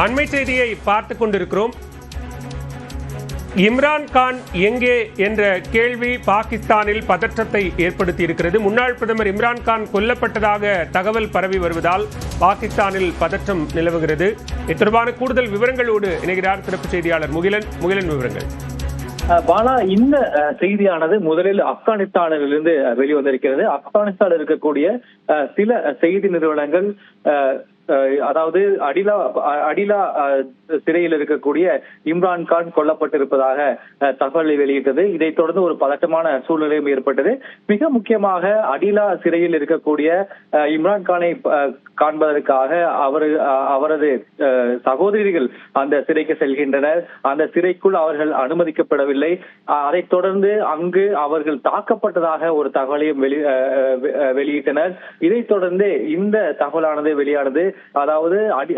அண்மை செய்தியை பார்த்து கொண்டிருக்கிறோம். இம்ரான் கான் எங்கே என்ற கேள்வி பாகிஸ்தானில் பதற்றத்தை ஏற்படுத்தி இருக்கிறது முன்னாள் பிரதமர் இம்ரான் கான் கொல்லப்பட்டதாக தகவல் பரவி வருவதால் பாகிஸ்தானில் பதற்றம் நிலவுகிறது. இது தொடர்பான கூடுதல் விவரங்களோடு இணைகிறார் சிறப்பு செய்தியாளர் முகிலன். முகிலன் விவரங்கள். அஹ் பாலா இந்த செய்தியானது முதலில் ஆப்கானிஸ்தானிலிருந்து வெளிவந்திருக்கிறது. ஆப்கானிஸ்தானில் இருக்கக்கூடிய சில செய்தி நிறுவனங்கள் அஹ், அதாவது அடிலா அடிலா சிறையில் இருக்கக்கூடிய இம்ரான் கான் கொல்லப்பட்டிருப்பதாக தகவலை வெளியிட்டது. இதைத் தொடர்ந்து ஒரு பதட்டமான சூழ்நிலையும் ஏற்பட்டது. மிக முக்கியமாக அடிலா சிறையில் இருக்கக்கூடிய இம்ரான்கானை இம்ரான் கானை காண்பதற்காக அவர் அவரது சகோதரிகள் அந்த சிறைக்கு செல்கின்றனர். அந்த சிறைக்குள் அவர்கள் அனுமதிக்கப்படவில்லை. அதைத் தொடர்ந்து அங்கு அவர்கள் தாக்கப்பட்டதாக ஒரு தகவலையும் வெளி வெளியிட்டனர். இதைத் தொடர்ந்து இந்த தகவலானது வெளியானது அதாவது அடி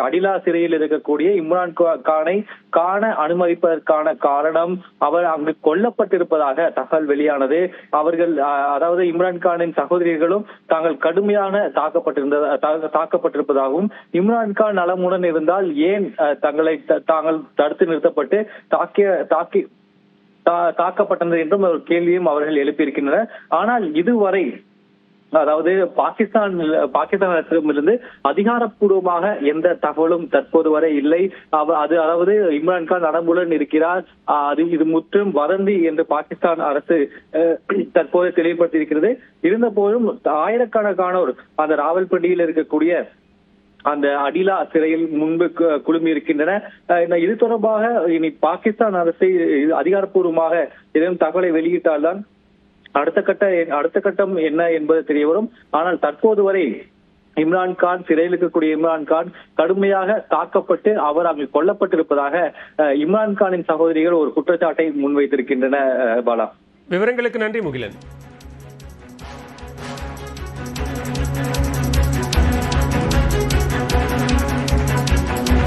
அடிலா சிறையில் இருக்கக்கூடிய இம்ரான் கானை காண அனுமதிப்பதற்கான காரணம் அவர் அங்கு கொல்லப்பட்டிருப்பதாக தகவல் வெளியானது. அவர்கள் அதாவது இம்ரான் கானின் சகோதரிகளும் தாங்கள் கடுமையான தாக்கப்பட்டிருந்த தா- தாக்கப்பட்டிருப்பதாகவும் இம்ரான் கான் நலமுடன் இருந்தால் ஏன் அஹ், தங்களை தாங்கள் தடுத்து நிறுத்தப்பட்டு தாக்கிய தாக்கி தாக்கப்பட்டது என்றும் ஒரு கேள்வியும் அவர்கள் எழுப்பியிருக்கின்றனர். ஆனால் இதுவரை அதாவது பாகிஸ்தான் பாகிஸ்தான் அரசிடம் இருந்து அதிகாரப்பூர்வமாக எந்த தகவலும் தற்போது வரை இல்லை. அவ- அது அதாவது இம்ரான்கான் நடமுடன் இருக்கிறார். அது இது முற்றும் வதந்தி என்று பாகிஸ்தான் அரசு தற்போது தெளிவுபடுத்தியிருக்கிறது. இருந்த போதும் ஆயிரக்கணக்கானோர் அந்த ராவல்பிண்டியில் இருக்கக்கூடிய அந்த அடிலா சிறையில் முன்பு கு- குழுமி இருக்கின்றன இது தொடர்பாக இனி பாகிஸ்தான் அரசு அதிகாரப்பூர்வமாக ஏதேனும் தகவலை வெளியிட்டால்தான் அடுத்த கட்ட அடுத்த கட்டம் என்ன என்பது தெரிய வரும் ஆனால் தற்போது வரை இம்ரான் கான் சிறையில் இருக்கக்கூடிய இம்ரான் கான் கடுமையாக தாக்கப்பட்டு அவர் அங்கு கொல்லப்பட்டிருப்பதாக இம்ரான்கானின் இம்ரான் கானின் சகோதரிகள் ஒரு குற்றச்சாட்டை முன்வைத்திருக்கின்றன பாலா. விவரங்களுக்கு நன்றி முகிலன்.